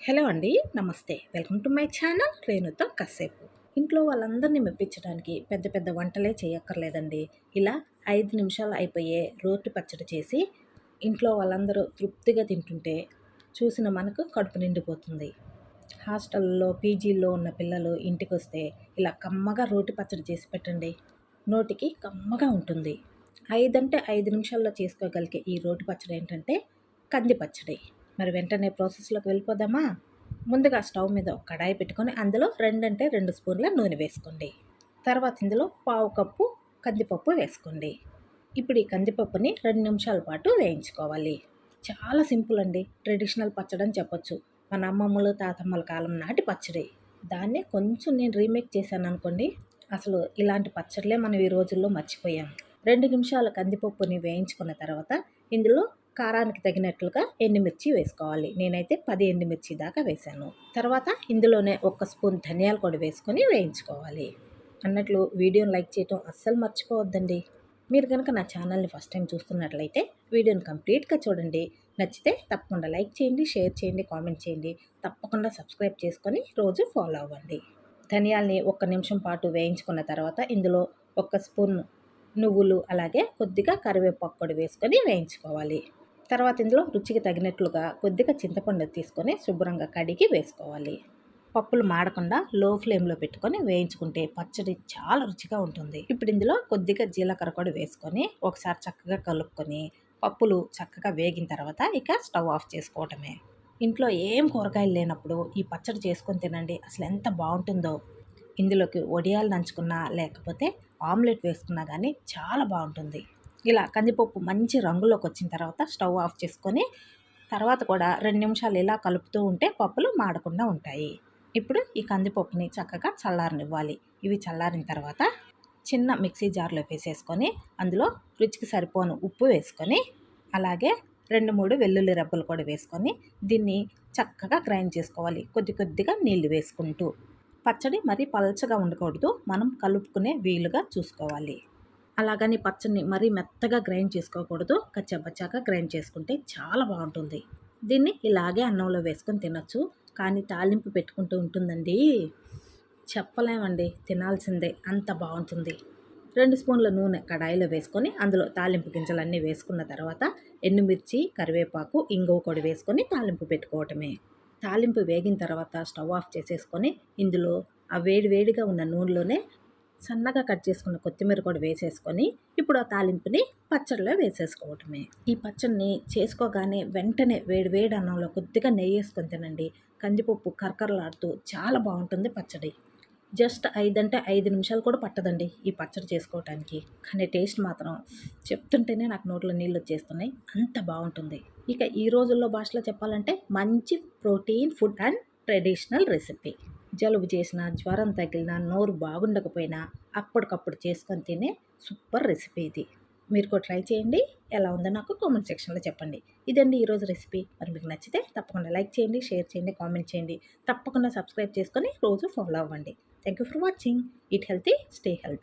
Hello అండి నమస్తే. Welcome to my channel రేణుతో కసేపు. ఇంట్లో వాళ్ళందరినీ మెప్పించడానికి పెద్ద పెద్ద వంటలే చేయక్కర్లేదండి. ఇలా ఐదు నిమిషాలు అయిపోయే రోటి పచ్చడి చేసి ఇంట్లో వాళ్ళందరూ తృప్తిగా తింటుంటే చూసిన మనకు కడుపు నిండిపోతుంది. హాస్టల్లో పీజీల్లో ఉన్న పిల్లలు ఇంటికి వస్తే ఇలా కమ్మగా రోటి పచ్చడి చేసి పెట్టండి. నోటికి కమ్మగా ఉంటుంది. ఐదంటే ఐదు నిమిషాల్లో చేసుకోగలిగే ఈ రోటి పచ్చడి ఏంటంటే కంది పచ్చడి. మరి వెంటనే ప్రాసెస్లోకి వెళ్ళిపోదామా? ముందుగా స్టవ్ మీద ఒక కడాయి పెట్టుకొని అందులో రెండంటే రెండు స్పూన్ల నూనె వేసుకోండి. తర్వాత ఇందులో పావు కప్పు కందిపప్పు వేసుకోండి. ఇప్పుడు ఈ కందిపప్పుని రెండు నిమిషాల పాటు వేయించుకోవాలి. చాలా సింపుల్ అండి. ట్రెడిషనల్ పచ్చడి అని చెప్పొచ్చు. మన అమ్మమ్మలు తాతమ్మల కాలం నాటి పచ్చడి. దాన్నే కొంచెం నేను రీమేక్ చేశాను అనుకోండి అసలు ఇలాంటి పచ్చడిలే మనం ఈ రోజుల్లో మర్చిపోయాం. రెండు నిమిషాల కందిపప్పుని వేయించుకున్న తర్వాత ఇందులో కారానికి తగినట్లుగా ఎండుమిర్చి వేసుకోవాలి. నేనైతే పది ఎండుమిర్చి దాకా వేశాను తర్వాత ఇందులోనే ఒక స్పూన్ ధనియాల కూడా వేసుకొని వేయించుకోవాలి. అన్నట్లు వీడియోని లైక్ చేయటం అస్సలు మర్చిపోవద్దండి. మీరు కనుక నా ఛానల్ని ఫస్ట్ టైం చూస్తున్నట్లయితే వీడియోని కంప్లీట్గా చూడండి. నచ్చితే తప్పకుండా లైక్ చేయండి షేర్ చేయండి కామెంట్ చేయండి. తప్పకుండా సబ్స్క్రైబ్ చేసుకొని రోజు ఫాలో అవ్వండి. ధనియాల్ని ఒక్క నిమిషం పాటు వేయించుకున్న తర్వాత ఇందులో ఒక స్పూన్ నువ్వులు అలాగే కొద్దిగా కరివేపాకు పొడి వేసుకొని వేయించుకోవాలి. తర్వాత ఇందులో రుచికి తగినట్లుగా కొద్దిగా చింతపండు తీసుకొని శుభ్రంగా కడిగి వేసుకోవాలి. పప్పులు మాడకుండా లో ఫ్లేమ్లో పెట్టుకొని వేయించుకుంటే పచ్చడి చాలా రుచిగా ఉంటుంది. ఇప్పుడు ఇందులో కొద్దిగా జీలకర్ర కూడా వేసుకొని ఒకసారి చక్కగా కలుపుకొని పప్పులు చక్కగా వేగిన తర్వాత ఇక స్టవ్ ఆఫ్ చేసుకోవటమే. ఇంట్లో ఏం కూరగాయలు లేనప్పుడు ఈ పచ్చడి చేసుకొని తినండి. అసలు ఎంత బాగుంటుందో. ఇందులోకి వడియాలు నంచుకున్నా లేకపోతే ఆమ్లెట్ వేసుకున్నా కానీ చాలా బాగుంటుంది. ఇలా కందిపప్పు మంచి రంగులోకి వచ్చిన తర్వాత స్టవ్ ఆఫ్ చేసుకొని తర్వాత కూడా రెండు నిమిషాలు ఇలా కలుపుతూ ఉంటే పప్పులు మాడకుండా ఉంటాయి. ఇప్పుడు ఈ కందిపప్పుని చక్కగా చల్లారనివ్వాలి. ఇవి చల్లారిన తర్వాత చిన్న మిక్సీ జార్లో వేసేసుకొని అందులో రుచికి సరిపోను ఉప్పు వేసుకొని అలాగే రెండు మూడు వెల్లుల్లి రెబ్బలు కూడా వేసుకొని దీన్ని చక్కగా గ్రైండ్ చేసుకోవాలి. కొద్ది కొద్దిగా నీళ్ళు వేసుకుంటూ. పచ్చడి మరీ పలచగా ఉండకూడదు. మనం కలుపుకునే వీలుగా చూసుకోవాలి. అలాగని పచ్చడిని మరీ మెత్తగా గ్రైండ్ చేసుకోకూడదు. కచ్చబచ్చాక గ్రైండ్ చేసుకుంటే చాలా బాగుంటుంది. దీన్ని ఇలాగే అన్నంలో వేసుకొని తినొచ్చు. కానీ తాలింపు పెట్టుకుంటూ ఉంటుందండి. చెప్పలేమండి. తినాల్సిందే. అంత బాగుంటుంది. రెండు స్పూన్ల నూనె కడాయిలో వేసుకొని అందులో తాలింపు గింజలన్నీ వేసుకున్న తర్వాత ఎండుమిర్చి కరివేపాకు ఇంగువ కొడి వేసుకొని తాలింపు పెట్టుకోవటమే. తాలింపు వేగిన తర్వాత స్టవ్ ఆఫ్ చేసేసుకొని ఇందులో ఆ వేడి వేడిగా ఉన్న నూనెలోనే సన్నగా కట్ చేసుకున్న కొత్తిమీర కూడా వేసేసుకొని ఇప్పుడు ఆ తాలింపుని పచ్చడిలో వేసేసుకోవటమే. ఈ పచ్చడిని చేసుకోగానే వెంటనే వేడి వేడి అన్నంలో కొద్దిగా నెయ్యి వేసుకొని తినండి. కందిపప్పు కరకరలాడుతూ చాలా బాగుంటుంది పచ్చడి. జస్ట్ ఐదు అంటే ఐదు నిమిషాలు కూడా పట్టదండి ఈ పచ్చడి చేసుకోవటానికి. కానీ టేస్ట్ మాత్రం చెప్తుంటేనే నాకు నోట్లో నీళ్ళు వచ్చేస్తున్నాయి. అంత బాగుంటుంది. ఇక ఈ రోజుల్లో భాషలో చెప్పాలంటే మంచి protein food and traditional recipe. జలుబు చేసిన జ్వరం తగిలిన నోరు బాగుండకపోయినా అప్పటికప్పుడు చేసుకొని తినే సూపర్ రెసిపీ ఇది. మీరు కూడా ట్రై చేయండి. ఎలా ఉందో నాకు కామెంట్ సెక్షన్లో చెప్పండి. ఇదండి ఈరోజు రెసిపీ. మరి మీకు నచ్చితే తప్పకుండా లైక్ చేయండి షేర్ చేయండి కామెంట్ చేయండి. తప్పకుండా సబ్స్క్రైబ్ చేసుకొని రోజు ఫాలో అవ్వండి. Thank you for watching. Eat healthy stay healthy.